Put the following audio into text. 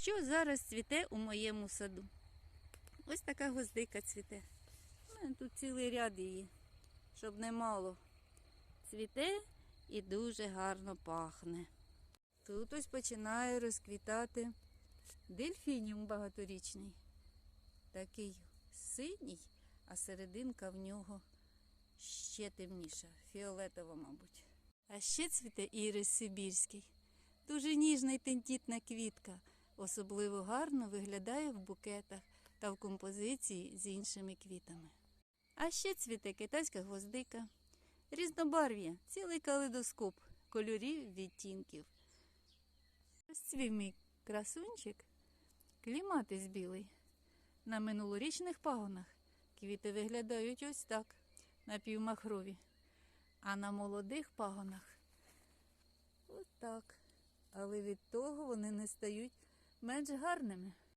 Що зараз цвіте у моєму саду? Ось така гвоздика цвіте. У мене тут цілий ряд її, щоб не мало. Цвіте і дуже гарно пахне. Тут ось починає розквітати дельфініум багаторічний. Такий синій, а серединка в нього ще темніша, фіолетова, мабуть. А ще цвіте ірис Сибірський. Дуже ніжна й тендітна квітка. Особливо гарно виглядає в букетах та в композиції з іншими квітами. А ще цвіте китайська гвоздика, різнобарв'я, цілий калейдоскоп кольорів відтінків. Ось цвів мій красунчик, кліматис білий. На минулорічних пагонах квіти виглядають ось так, напівмахрові, а на молодих пагонах ось так. Але від того вони не стають менш гарними.